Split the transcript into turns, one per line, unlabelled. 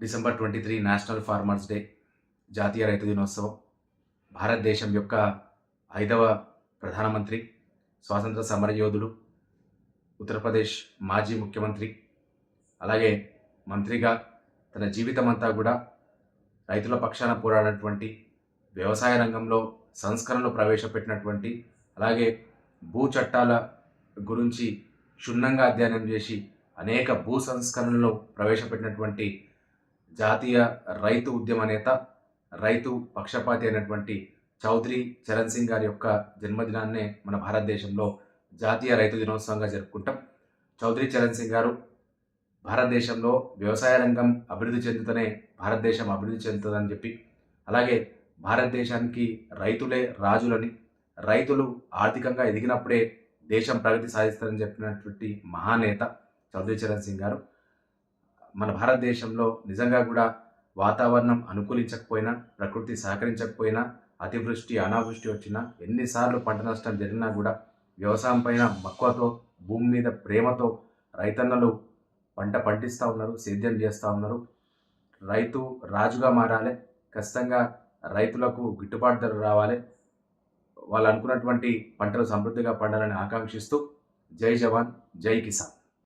December twenty three national farmers day జాతీయ రైతు దినోత్సవం భారతదేశం యొక్క ఐదవ ప్రధానమంత్రి స్వాతంత్ర సమరయోధుడు ఉత్తరప్రదేశ్ మాజీ ముఖ్యమంత్రి అలాగే మంత్రిగా తన జీవితం అంతా కూడా రైతుల పక్షాన పోరాడినటువంటి వ్యవసాయ రంగంలో సంస్కరణలు ప్రవేశపెట్టినటువంటి అలాగే భూ చట్టాల గురించి క్షుణ్ణంగా అధ్యయనం చేసి అనేక భూ సంస్కరణలు ప్రవేశపెట్టినటువంటి జాతీయ రైతు ఉద్యమ నేత రైతు పక్షపాతి అయినటువంటి చౌదరి చరణ్ సింగ్ గారి యొక్క జన్మదినాన్నే మన భారతదేశంలో జాతీయ రైతు దినోత్సవంగా జరుపుకుంటాం. చౌదరి చరణ్ సింగ్ గారు భారతదేశంలో వ్యవసాయ రంగం అభివృద్ధి చెందుతూనే భారతదేశం అభివృద్ధి చెందుతుందని చెప్పి అలాగే భారతదేశానికి రైతులే రాజులని రైతులు ఆర్థికంగా ఎదిగినప్పుడే దేశం ప్రగతి సాధిస్తారని చెప్పినటువంటి మహానేత చౌదరి చరణ్ సింగ్ గారు. మన భారతదేశంలో నిజంగా కూడా వాతావరణం అనుకూలించకపోయినా ప్రకృతి సహకరించకపోయినా అతివృష్టి అనావృష్టి వచ్చినా ఎన్నిసార్లు పంట నష్టం జరిగినా కూడా వ్యవసాయం పైన మక్కువతో భూమి మీద ప్రేమతో రైతన్నలు పంట పండిస్తూ ఉన్నారు సేద్యం చేస్తూ ఉన్నారు. రైతు రాజుగా మారాలి ఖచ్చితంగా రైతులకు గిట్టుబాటు ధర రావాలి. వాళ్ళు అనుకున్నటువంటి పంటలు సమృద్ధిగా పండాలని ఆకాంక్షిస్తూ జై జవాన్ జై కిసాన్.